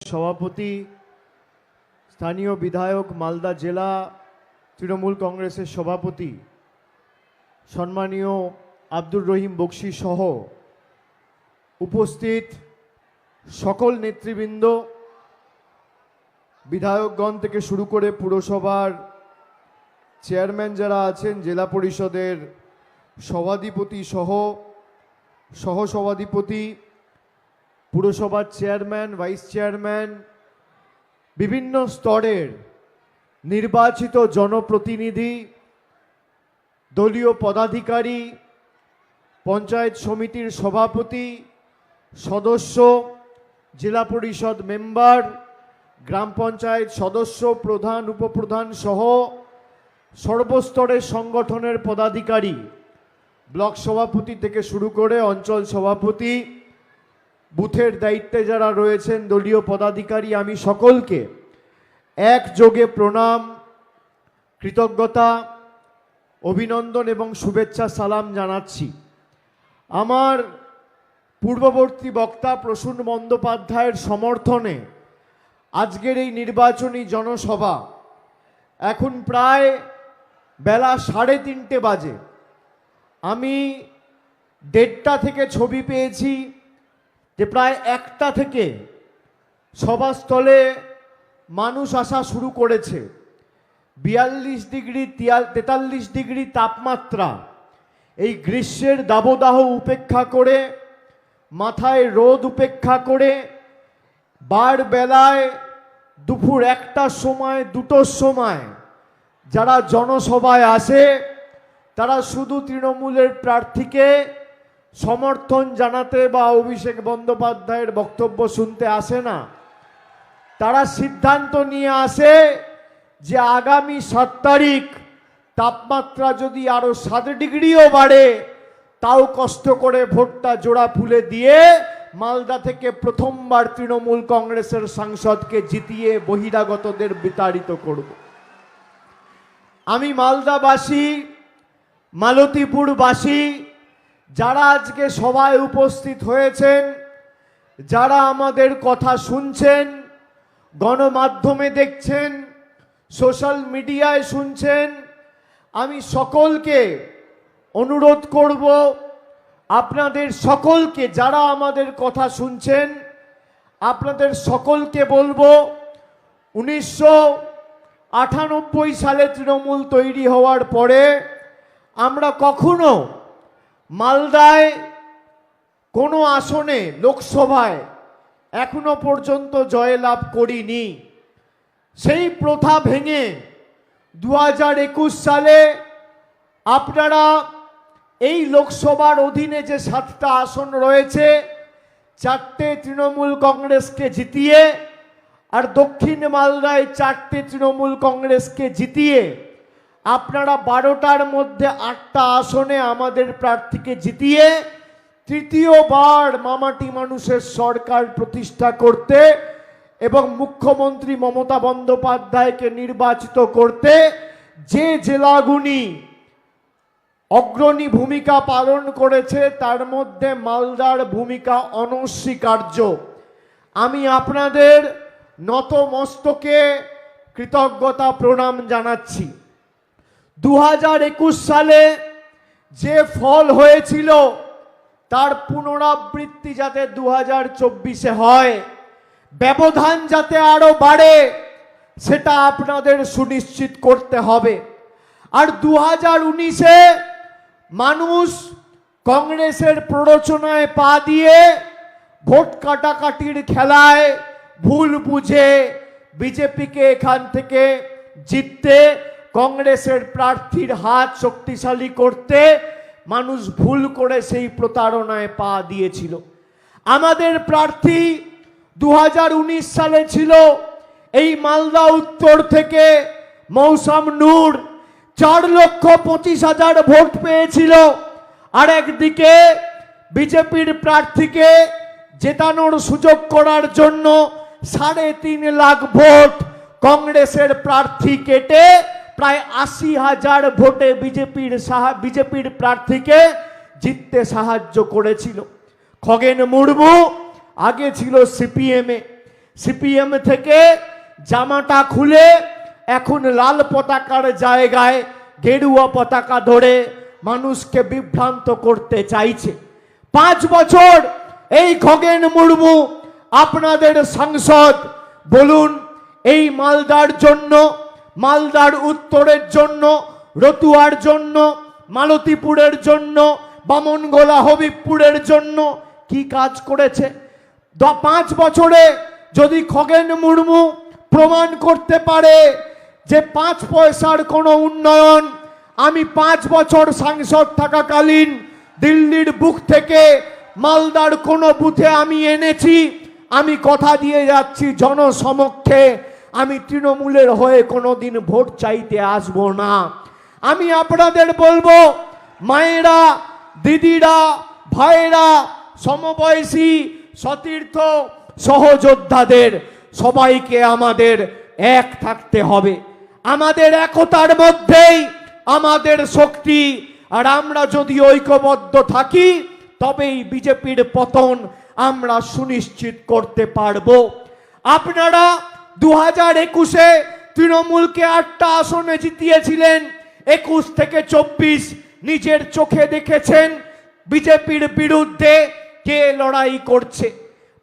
সভাপতি, স্থানীয় বিধায়ক, মালদা জেলা তৃণমূল কংগ্রেসের সভাপতি, সম্মানীয় আব্দুর রহিম বক্সি সহ উপস্থিত সকল নেতৃবৃন্দ, বিধায়কগণ থেকে শুরু করে পুরসভার চেয়ারম্যান যারা আছেন, জেলা পরিষদের সভাধিপতি সহ সহসভাধিপতি পুরসভার চেয়ারম্যান, ভাইস চেয়ারম্যান, বিভিন্ন স্তরের নির্বাচিত জনপ্রতিনিধি, দলীয় পদাধিকারী, পঞ্চায়েত সমিতির সভাপতি, সদস্য, জেলা পরিষদ মেম্বার, গ্রাম পঞ্চায়েত সদস্য, প্রধান, উপপ্রধান সহ সর্বস্তরের সংগঠনের পদাধিকারী, ব্লক সভাপতি থেকে শুরু করে অঞ্চল সভাপতি বুথের দায়িত্বে যারা রয়েছেন দলীয় পদাধিকারী, আমি সকলকে একযোগে প্রণাম, কৃতজ্ঞতা, অভিনন্দন এবং শুভেচ্ছা, সালাম জানাচ্ছি। আমার পূর্ববর্তী বক্তা প্রসূন বন্দ্যোপাধ্যায়ের সমর্থনে আজকের এই নির্বাচনী জনসভা এখন প্রায় বেলা সাড়ে তিনটে বাজে। আমি দেড়টা থেকে ছবি পেয়েছি। যে প্রায় একটা থেকে সভাস্থলে মানুষ আসা শুরু করেছে। বিয়াল্লিশ ডিগ্রি তেতাল্লিশ ডিগ্রি তাপমাত্রা এই গ্রীষ্মের দাবদাহ উপেক্ষা করে, মাথায় রোদ উপেক্ষা করে, বার বেলায় দুপুর একটার সময়, দুটোর সময় যারা জনসভায় আসে, তারা শুধু তৃণমূলের প্রার্থীকে সমর্থন জানাতে বা অভিষেক বন্দ্যোপাধ্যায়ের বক্তব্য শুনতে আসে না। তারা সিদ্ধান্ত নিয়ে আসে যে আগামী সাত তারিখ তাপমাত্রা যদি আরও সাত ডিগ্রিও বাড়ে, তাও কষ্ট করে ভোটটা জোড়া ফুলে দিয়ে মালদা থেকে প্রথমবার তৃণমূল কংগ্রেসের সাংসদকে জিতিয়ে বহিরাগতদের বিতাড়িত করব। আমি মালদাবাসী, মালতীপুরবাসী যারা আজকে সবাই উপস্থিত হয়েছেন, যারা আমাদের কথা শুনছেন, গণমাধ্যমে দেখছেন, সোশ্যাল মিডিয়ায় শুনছেন, আমি সকলকে অনুরোধ করব, আপনাদের সকলকে যারা আমাদের কথা শুনছেন, আপনাদের সকলকে বলব, উনিশশো আটানব্বই সালে তৃণমূল তৈরি হওয়ার পরে আমরা কখনো মালদায় কোনো আসনে লোকসভায় এখনও পর্যন্ত জয়লাভ করিনি। সেই প্রথা ভেঙে দু হাজার একুশ সালে আপনারা এই লোকসভার অধীনে যে সাতটা আসন রয়েছে, চারটে তৃণমূল কংগ্রেসকে জিতিয়ে আর দক্ষিণ মালদায় চারটে তৃণমূল কংগ্রেসকে জিতিয়ে আপনারা বারোটার মধ্যে আটটা আসনে আমাদের প্রার্থীকে জিতিয়ে তৃতীয়বার মামাটি মানুষের সরকার প্রতিষ্ঠা করতে এবং মুখ্যমন্ত্রী মমতা বন্দ্যোপাধ্যায়কে নির্বাচিত করতে যে জেলাগুনি অগ্রণী ভূমিকা পালন করেছে, তার মধ্যে মালদার ভূমিকা অনস্বীকার্য। আমি আপনাদের নতমস্তকে কৃতজ্ঞতা প্রণাম জানাচ্ছি। দু হাজার একুশ সালে যে ফল হয়েছিল, তার পুনরাবৃত্তি যাতে দু হাজার চব্বিশে হয়, ব্যবধান যাতে আরও বাড়ে, সেটা আপনাদের সুনিশ্চিত করতে হবে। আর দু হাজার উনিশে মানুষ কংগ্রেসের প্ররোচনায় পা দিয়ে ভোট কাটাকাটির খেলায় ভুল বুঝে বিজেপিকে এখান থেকে জিততে কংগ্রেসের প্রার্থীর হাত শক্তিশালী করতে মানুষ ভুল করে সেই প্রতারণায় পা দিয়েছিল। আমাদের প্রার্থী দু হাজার উনিশ সালে ছিল এই মালদা উত্তর থেকে মৌসাম নূর। চার লক্ষ পঁচিশ হাজার ভোট পেয়েছিল। আর একদিকে বিজেপির প্রার্থীকে জেতানোর সুযোগ করার জন্য সাড়ে তিন লাখ ভোট কংগ্রেসের প্রার্থী কেটে প্রায় আশি হাজার ভোটে বিজেপির সাহা, বিজেপির প্রার্থীকে জিততে সাহায্য করেছিল। খগেন মুর্মু আগে ছিল সিপিএমে সিপিএম থেকে জামাটা খুলে এখন লাল পতাকার জায়গায় গেরুয়া পতাকা ধরে মানুষকে বিভ্রান্ত করতে চাইছে। পাঁচ বছর এই খগেন মুর্মু আপনাদের সাংসদ, বলুন এই মালদার জন্য মালদার উত্তরের জন্য, রতুয়ার জন্য, মালতীপুরের জন্য, বামনগোলা হবিবপুরের জন্য কি কাজ করেছে? পাঁচ বছরে যদি খগেন মুর্মু প্রমাণ করতে পারে যে পাঁচ পয়সার কোনো উন্নয়ন, আমি পাঁচ বছর সাংসদ থাকাকালীন দিল্লির বুক থেকে মালদার কোনো বুথে আমি এনেছি, আমি কথা দিয়ে যাচ্ছি জনসমক্ষে। আমি তৃণমূলের হয়ে কোনো দিন ভোট চাইতে আসব না। আমি আপনাদের বলব, মায়েরা, দিদিরা ভাইরা সমবয়সী, সতীর্থ, সহযোদ্ধাদের সবাইকে আমাদের এক থাকতে হবে। আমাদের একতার মধ্যেই আমাদের শক্তি, আর আমরা যদি ঐক্যবদ্ধ থাকি, তবেই বিজেপির পতন আমরা সুনিশ্চিত করতে পারব। আপনারা দু হাজার একুশে তৃণমূলকে আটটা আসনে জিতিয়েছিলেন। একুশ থেকে চব্বিশ নিজের চোখে দেখেছেন বিজেপির বিরুদ্ধে কে লড়াই করছে।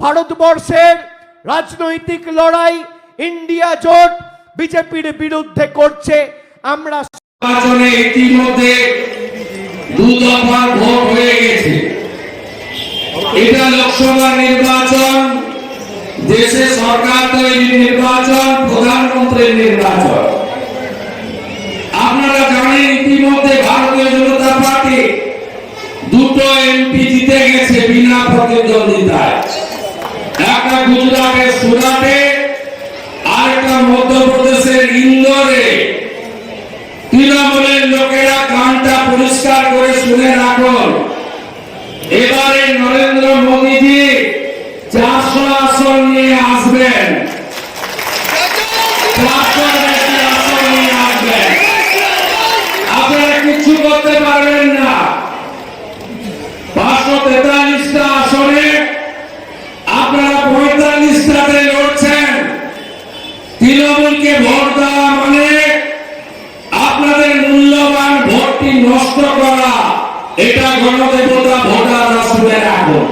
ভারতবর্ষের রাজনৈতিক লড়াই ইন্ডিয়া জোট বিজেপির বিরুদ্ধে করছে। আমরা নির্বাচনে ইতিমধ্যে ভোট হয়ে গেছে। এটা লোকসভা নির্বাচন সরকার তৈরির নির্বাচন, প্রধানমন্ত্রীর নির্বাচন। আপনারা জানেন ইতিমধ্যে ভারতীয় জনতা পার্টি দুটো এমপি জিতে গেছে বিনা প্রতিদ্বন্দ্বিতায়। একটা গুজরাটের সুরাটে, আরেকটা মধ্যপ্রদেশের ইন্দোরে। তৃণমূলের লোকেরা কানটা পরিষ্কার করে শুনে রাখুন। এবারে নরেন্দ্র মোদীজি চারশো নিয়ে আসবেন। আপনারা কিচ্ছু করতে পারবেন পাঁচশো তেতাল্লিশটা আসনে আপনারা পঁয়তাল্লিশটাতে লড়ছেন তৃণমূলকে ভোট দেওয়া মানে আপনাদের মূল্যবান ভোটটি নষ্ট করা এটা গণদেবতা ভোটাররা শুনে রাখুন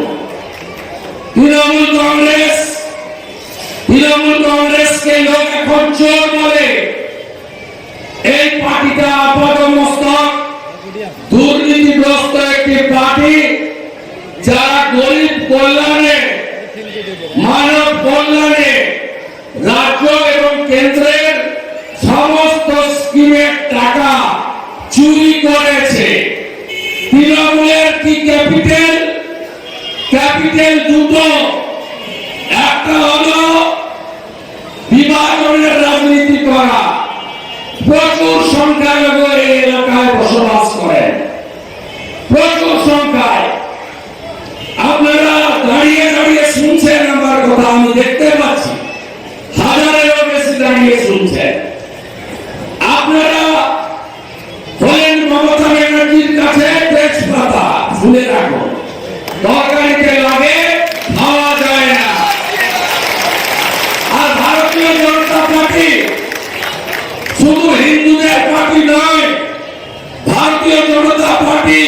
তৃণমূল কংগ্রেস তৃণমূল কংগ্রেসকে লোক মানব কল্যাণে রাজ্য এবং কেন্দ্রের সমস্ত স্কিমের টাকা চুরি করেছে। ক্যাপিটাল? ক্যাপিটাল দুটো একটা হলো বিভাজনের রাজনীতি করা প্রচুর সংখ্যালঘু এই এলাকায় বসবাস করেন প্রচুর সংখ্যায় আপনারা দাঁড়িয়ে দাঁড়িয়ে শুনছেন আমার কথা আমি দেখতে পাচ্ছি হাজারেরও বেশি দাঁড়িয়ে শুনছেন আপনারা হলেন মমতা ব্যানার্জির কাছে তেজপাতা শুনে রাখুন তরকারিতে লাগে খাওয়া যায় না আর ভারতীয় জনতা পার্টি শুধু হিন্দুদের পার্টি নয় ভারতীয় জনতা পার্টি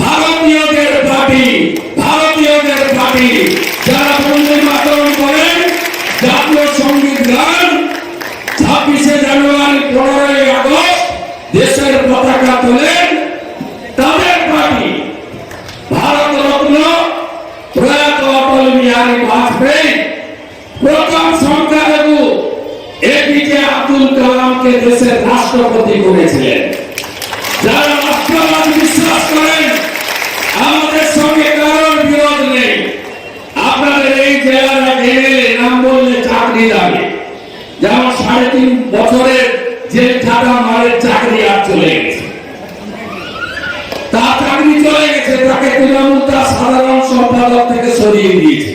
ভারতীয়দের পার্টি ভারতীয়দের পার্টি যারা বন্দে মাতরম করেন জাতীয় সংগীত গান ছাব্বিশে জানুয়ারি পনেরোই আগস্ট দেশের পতাকা তোলেন তাদের পার্টি ভারত রত্ন প্রয়াত অটল বিহারী বাজপেয়ী প্রথম সংখ্যালঘু এপিজে আব্দুল কালামকে দেশের রাষ্ট্রপতি করেছিলেন। যারা বিশ্বাস করেন, আমাদের সঙ্গে কারোর বিরোধ নেই। আপনাদের এই নাম বললে চাকরি যেমন সাড়ে তিন বছরের মারের চাকরি আর চলে গেছে। তার চাকরি চলে গেছে, তাকে তৃণমূল তার সাধারণ সম্পাদক থেকে সরিয়ে দিয়েছে।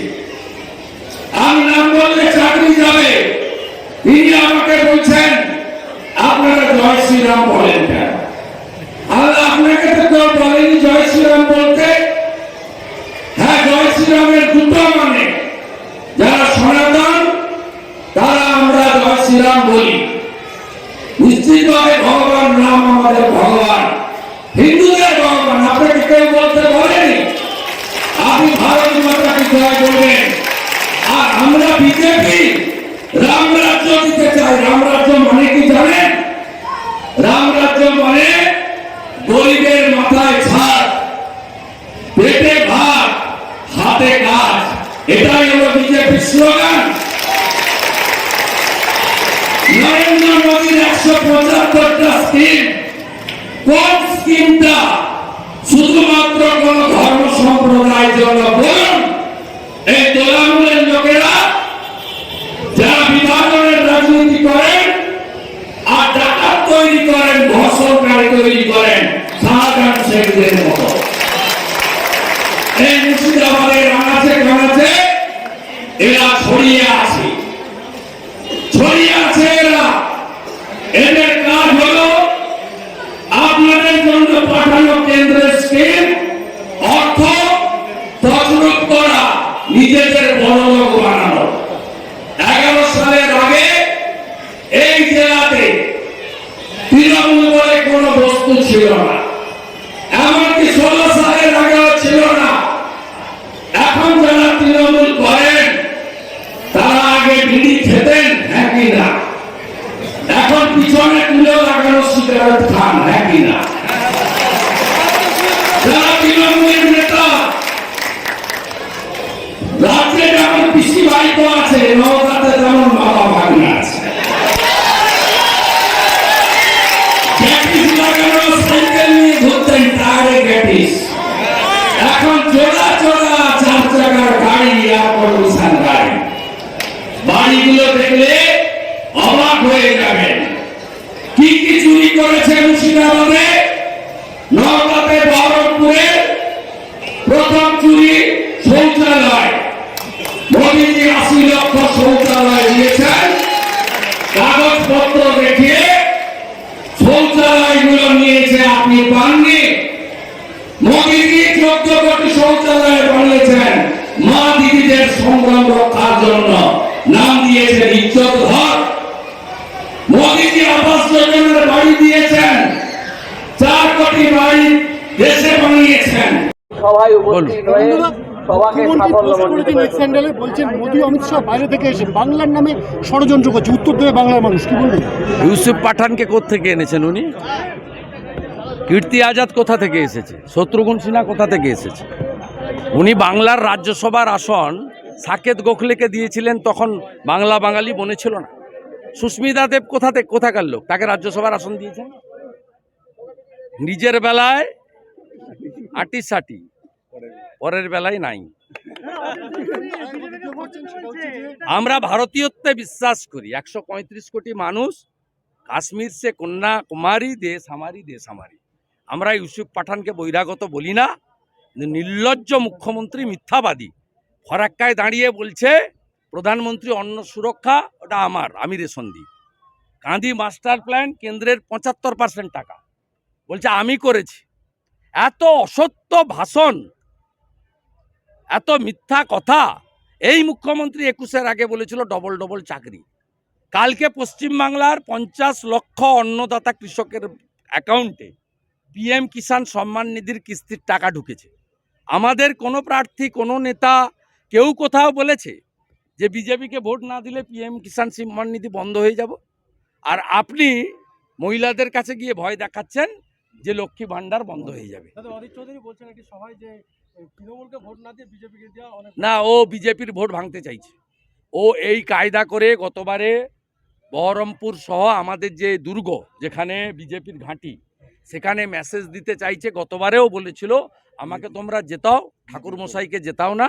আমি নাম বললে চাকরি যাবে। আপনারা জয় শ্রীরাম এটাই হলো বিজেপির স্লোগান। নরেন্দ্র মোদীর একশো পঁচাত্তরটা স্কিম কোন স্কিমটা শুধুমাত্র কোন ধর্ম সম্প্রদায়ের জন্য বলুন এই তোলামূলের লোকেরা যারা বিভাজনের রাজনীতি করেন আর ডাকাত তৈরি করেন ধর্ষণকারী তৈরি করেন শাহজাহান শেখদের মতো এই মুর্শিদাবাদের আনাচে কানাচে এরা ছড়িয়ে আছে ছড়িয়ে আছে এরা এদের কাজ হলো আপনাদের জন্য পাঠানো কেন্দ্রের স্কিম অর্থ তছরূপ করা নিজেদের বড় লোক বানানো এগারো সালের আগে এই জেলাতে তৃণমূল বলে কোনো বস্তু ছিল না এমনকি ষোলো সালের আগেও ছিল না এখন যারা তৃণমূল করেন তারা আগে বিড়ি খেতেন হ্যাঁ কি না এখন পিছনে তুলে লাগানো সিগারেট খান হ্যাঁ কি না যারা তৃণমূলের নেতা রাজ্যে যেমন পিসি বাড়িতে আছে নওগাঁতে যেমন বাবা ভাগনা আছে গ্যাটিস লাগানো সাইকেল নিয়ে ঘুরতেন টায়ারে গ্যাটিস এখন চোরা চোরা চার চাকার গাড়ি এয়ার কন্ডিশন গাড়ি বাড়িগুলো দেখলে অবাক হয়ে যাবেন কি কি চুরি করেছে মুর্শিদাবাদে নওগাঁতে বহরমপুরে প্রথম চুরি শৌচালয় মোদীজি আশি লক্ষ শৌচালয় দিয়েছেন কাগজপত্র দেখিয়ে শৌচালয়গুলো নিয়েছে আপনি পাননি মোদীজি চোদ্দ কোটি শৌচালয় বানিয়েছেন মা দিদিদের সংগ্রাম রক্ষার জন্য নাম দিয়েছেন ইজ্জত ঘর মোদীজি আবাস যোজনার বাড়ি দিয়েছেন। চার কোটি বাড়ি দেশে বানিয়েছেন। সভায় উপস্থিত হয়ে বলছেন মোদী অমিত শাহ বাইরে থেকে এসে বাংলার নামে ষড়যন্ত্র করছে। উত্তর দেবে বাংলার মানুষ কি বলবেন? ইউসুফ পাঠানকে থেকে এনেছেন উনি? কীর্তি আজাদ কোথা থেকে এসেছে? শত্রুঘ্ন সিনহা কোথা থেকে এসেছে? উনি বাংলার রাজ্যসভার আসন সাকেত গোখলেকে দিয়েছিলেন, তখন বাংলা বাঙালি মনে ছিল না। সুস্মিতা দেব কোথা থেকে, কোথাকার লোক? তাকে রাজ্যসভার আসন দিয়েছেন। নিজের বেলায় আটি সাটি পরের বেলায় নাই। আমরা ভারতীয়ত্বে বিশ্বাস করি, একশো পঁয়ত্রিশ কোটি মানুষ, কাশ্মীর সে কন্যাকুমারী দেশ আমারই দেশ আমারই আমরা ইউসুফ পাঠানকে বহিরাগত বলি না নির্লজ্জ মুখ্যমন্ত্রী মিথ্যাবাদী। ফরাক্কায় দাঁড়িয়ে বলছে, প্রধানমন্ত্রী অন্ন সুরক্ষা, ওটা আমার, আমি রেশন দিই। গান্ধী মাস্টার প্ল্যান কেন্দ্রের পঁচাত্তর পার্সেন্ট টাকা। বলছে, আমি করেছি। এত অসত্য ভাষণ, এত মিথ্যা কথা, এই মুখ্যমন্ত্রী একুশের আগে বলেছিল ডবল ডবল চাকরি। কালকে পশ্চিমবাংলার পঞ্চাশ লক্ষ অন্নদাতা কৃষকের অ্যাকাউন্টে পিএম কিষাণ সম্মান নিধির কিস্তির টাকা ঢুকেছে। আমাদের কোনো প্রার্থী, কোনো নেতা কেউ কোথাও বলেছে যে বিজেপিকে ভোট না দিলে পিএম কিষাণ সম্মান নিধি বন্ধ হয়ে যাব। আর আপনি মহিলাদের কাছে গিয়ে ভয় দেখাচ্ছেন যে লক্ষ্মী ভাণ্ডার বন্ধ হয়ে যাবে। না ও বিজেপির ভোট ভাঙতে চাইছে। ও এই কায়দা করে গতবারে বহরমপুর সহ আমাদের যে দুর্গ যেখানে বিজেপির ঘাঁটি সেখানে মেসেজ দিতে চাইছে। গতবারেও বলেছিল আমাকে তোমরা জেতাও ঠাকুর মশাইকে জেতাও না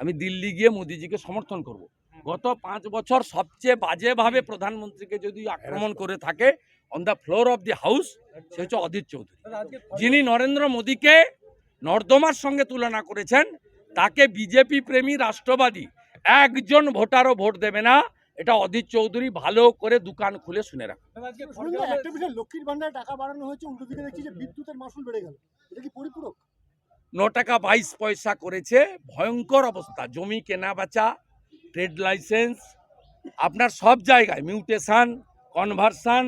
আমি দিল্লি গিয়ে মোদিজিকে সমর্থন করব। গত পাঁচ বছর সবচেয়ে বাজেভাবে প্রধানমন্ত্রীকে যদি আক্রমণ করে থাকে on the floor of the house সে হচ্ছে অধীর চৌধুরী। যিনি নরেন্দ্র মোদীকে নর্দমার সঙ্গে তুলনা করেছেন তাকে বিজেপি প্রেমী রাষ্ট্রবাদী একজন ভোটারও ভোট দেবে না এটা অধীর চৌধুরী ভালো করে দোকান খুলে শুনে রাখ শুনুন না, একটা বিষয় লক্ষ্মীর ভান্ডারে টাকা বাড়ানো হয়েছে উল্টো দিকে দেখছি যে বিদ্যুতের মাসুল বেড়ে গেল। এটা কি পরিপূরক? ন টাকা বাইশ পয়সা করেছে। ভয়ঙ্কর অবস্থা। জমি কেনা বেচা, ট্রেড লাইসেন্স, আপনার সব জায়গায় মিউটেশন, কনভারশান,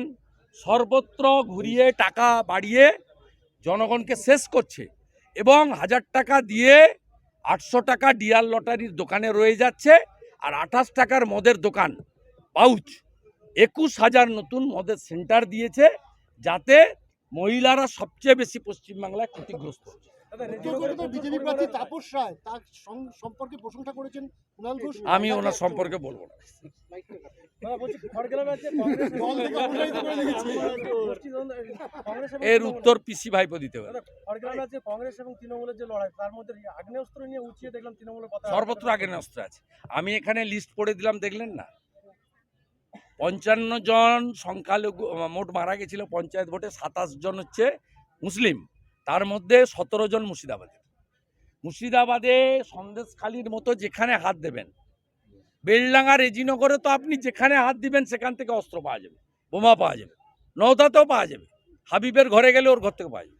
সর্বত্র ঘুরিয়ে টাকা বাড়িয়ে জনগণকে শেষ করছে এবং হাজার টাকা দিয়ে আটশো টাকা ডিয়ার লটারির দোকানে রয়ে যাচ্ছে আর আঠাশ টাকার মদের দোকান। পাউচ। একুশ হাজার নতুন মদের সেন্টার দিয়েছে যাতে মহিলারা সবচেয়ে বেশি পশ্চিমবাংলায় ক্ষতিগ্রস্ত হচ্ছে। বিজেপি প্রার্থী তাপস রায় তার সম্পর্কে প্রশংসা করেছেন কুণাল ঘোষ। আমি ওনার সম্পর্কে বলব না। এর উত্তর পিসি ভাইপো দিতে হবে। খড়গ্রামে যে কংগ্রেস এবং তৃণমূলের যে লড়াই তার মধ্যে আগ্নেয়াস্ত্র নিয়ে উঠিয়ে দেখলাম তৃণমূলের সর্বত্র আগে অস্ত্র আছে। আমি এখানে লিস্ট পড়ে দিলাম দেখলেন না? পঞ্চান্ন জন সংখ্যালঘু মোট মারা গেছিল পঞ্চায়েত ভোটে সাতাশ জন হচ্ছে মুসলিম। তার মধ্যে সতেরো জন মুর্শিদাবাদে। মুর্শিদাবাদে সন্দেশখালির মতো যেখানে হাত দেবেন, বেলডাঙ্গা, রেজিনগরে তো আপনি যেখানে হাত দিবেন সেখান থেকে অস্ত্র পাওয়া যাবে, বোমা পাওয়া যাবে নৌদাতেও পাওয়া যাবে, হাবিবের ঘরে গেলে ওর ঘর থেকে পাওয়া যাবে।